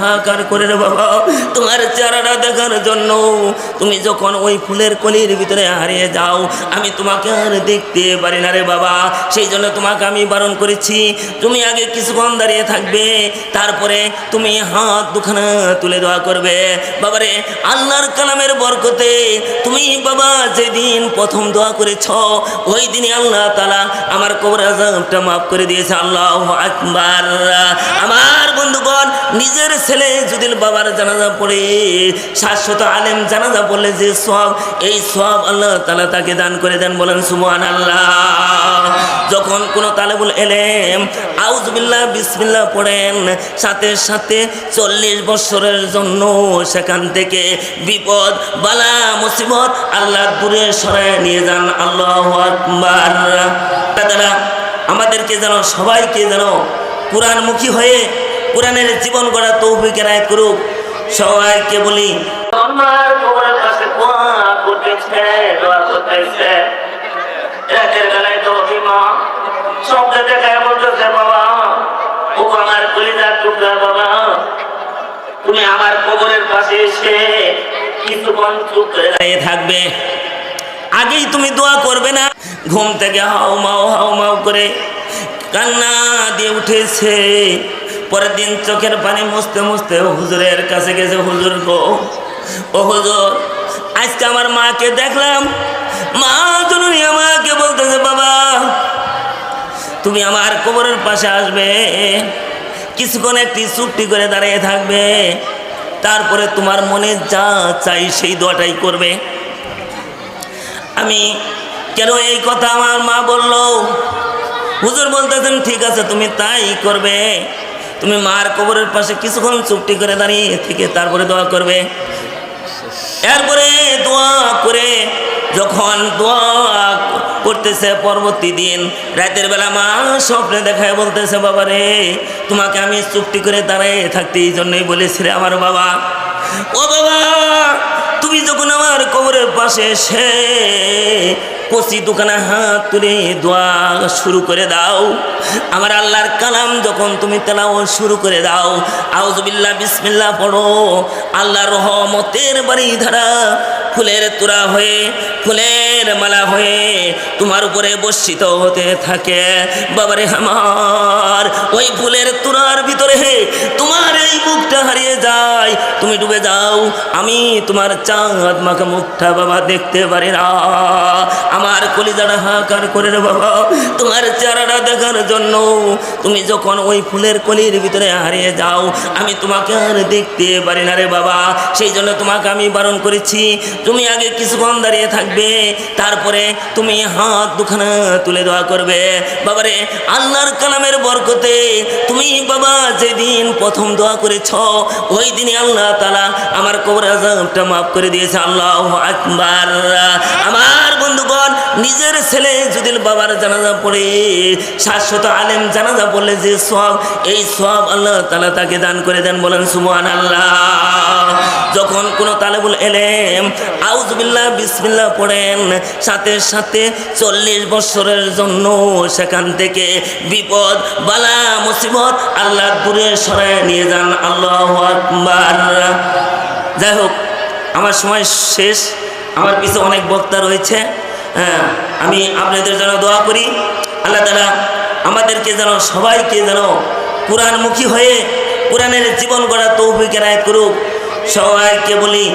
হাহাকার করে রে বাবা, তোমার চেহারাটা দেখার জন্য তুমি যখন ওই ফুলের কলির ভিতরে হারিয়ে যাও, আমি তোমাকে আর দেখতে পারি না রে বাবা। সেই জন্য তোমাকে আমি বারণ করেছি, তুমি আগে কিছুক্ষণ দাঁড়িয়ে থাকবে, তারপরে তুমি হাত দুখানা তুলে দেওয়া করবে। বাবারে, আল্লাহর কালামের বরকতে তুমি বাবা যেদিন প্রথম দোয়া করেছ, ওই দিনই আল্লাহ তালা আমার কবর আজাবটা মাফ করে দিয়েছে। আল্লাহ আকবার। আমার বন্ধুগণ, নিজের ছেলে যদি বাবার জানাজা পড়ে, শাশ্বত আলেম জানাজা পড়লে যে সব এই সব আল্লাহ তালা তাকে দান করে দেন বলেন সুমান আল্লাহ যখন কোনো তালেবুল এলেম আউজবিল্লাহ বিসমিল্লাহ পড়েন, সাথে সাথে চল্লিশ বছরের জন্য সেখান থেকে বিপদ, বালা, মুসিবত আল্লাহ দূরে সরায় নিয়ে যান। আল্লাহ আকবার। দাদা আমাদেরকে যেন, সবাইকে যেন কোরআনমুখী হয়ে কোরআনের জীবন গড়া তৌফিক এনায়ত করুক। সবাইকে বলি, আমার পাশে বাবা। ও আমার বাবা। তুমি আমার কবরের পাশে এসে থাকবে। আগেই তুমি দোয়া করবে না? ঘুম থেকে হাও মাও হাও মাও করে কান্না দিয়ে উঠেছে। পরের দিন চোখের পানি মুছতে মুছতে হুজুরের কাছে গেছে, হুজুর গো, ও হুজুর, আজকে আমার মাকে দেখলাম। মা জননী আমাকে বলতেছে, বাবা, তুমি আমার কবরের পাশে আসবে, কিছুক্ষণ একটি চুপটি করে দাঁড়িয়ে থাকবে, তারপরে তোমার মনে যা চাই সেই দোয়াটাই করবে। আমি, কেন এই কথা আমার মা বলল? হুজুর বলতেছেন, ঠিক আছে, তুমি তাই করবে। তুমি মার কবরের পাশে কিছুক্ষণ চুপটি করে দাঁড়িয়ে থেকে তারপরে দোয়া করবে। এরপরে দোয়া করে যখন দোয়া করতেছে পরবর্তী দিন, রাতের বেলা মা স্বপ্নে দেখায় বলতেছে, বাবা রে, তোমাকে আমি চুপটি করে দাঁড়িয়ে থাকতে এই জন্যই বলেছি রে আমার বাবা। ও বাবা, তুমি যখন আমার কবরের পাশে এসে কচি দোকানে হাত তুলে দোয়া শুরু করে দাও। আমার আল্লাহর কালাম যখন তুমি তেলাও শুরু করে দাও আউজবিল্লা বিসমিল্লা পড়ো। আল্লাহ রহমতের বাড়ি ধারা ফুলের তোরা হয়ে ফুলের মালা হয়ে তোমার উপরে বর্ষিত হতে থাকে। বাবারে আমার, ওই ফুলের তোরার ভিতরে তোমার এই মুখটা হারিয়ে যায়। তুমি ডুবে যাও, আমি তোমার চাঁদ মাকে মুখটা বাবা দেখতে পারি না। আমার কলিজাটা হাকার করে রে বাবা, তোমার চেহারাটা দেখার জন্য। তুমি যখন ওই ফুলের কলির ভিতরে হারিয়ে যাও, আমি তোমাকে আর দেখতে পারি না রে বাবা। সেই জন্য তোমাকে আমি বারণ করেছি, তুমি আগে কিছুক্ষণ দাঁড়িয়ে থাকবে তারপরে তুমি হাত দুখানা তুলে দেওয়া করবে। বাবারে, আল্লাহর কালামের বরকতে তুমি বাবা যেদিন প্রথম দোয়া করেছ, ওই দিনই আল্লাহ তালা আমার কবর আজাবটা মাফ করে দিয়েছে। আল্লাহ আকবার। আমার বন্ধুগণ, নিজের ছেলে যদি বাবার জানাজা পড়ে, শাশ্বত আলেম জানাজা পড়লে যে সব এই সব আল্লাহ তালা তাকে দান করে দেন বলেন সুমান আল্লাহ যখন কোনো তালেবুল এলেম আউজবিল্লাহ বিসমিল্লাহ পড়েন, সাথে সাথে চল্লিশ বছরের জন্য সেখান থেকে বিপদ, বালা, মুসিবত আল্লাহ দূরে সরায় নিয়ে যান। আল্লাহ আকবার। যাই হোক, আমার সময় শেষ। আমার পিছনে অনেক বক্তা রয়েছে। হ্যাঁ আমি আপনাদের যেন দোয়া করি। আল্লাহ তালা আমাদেরকে যেন, সবাইকে যেন কোরআনমুখী হয়ে কোরআনের জীবন গড়া তৌফিক করুক। সবাইকে বলি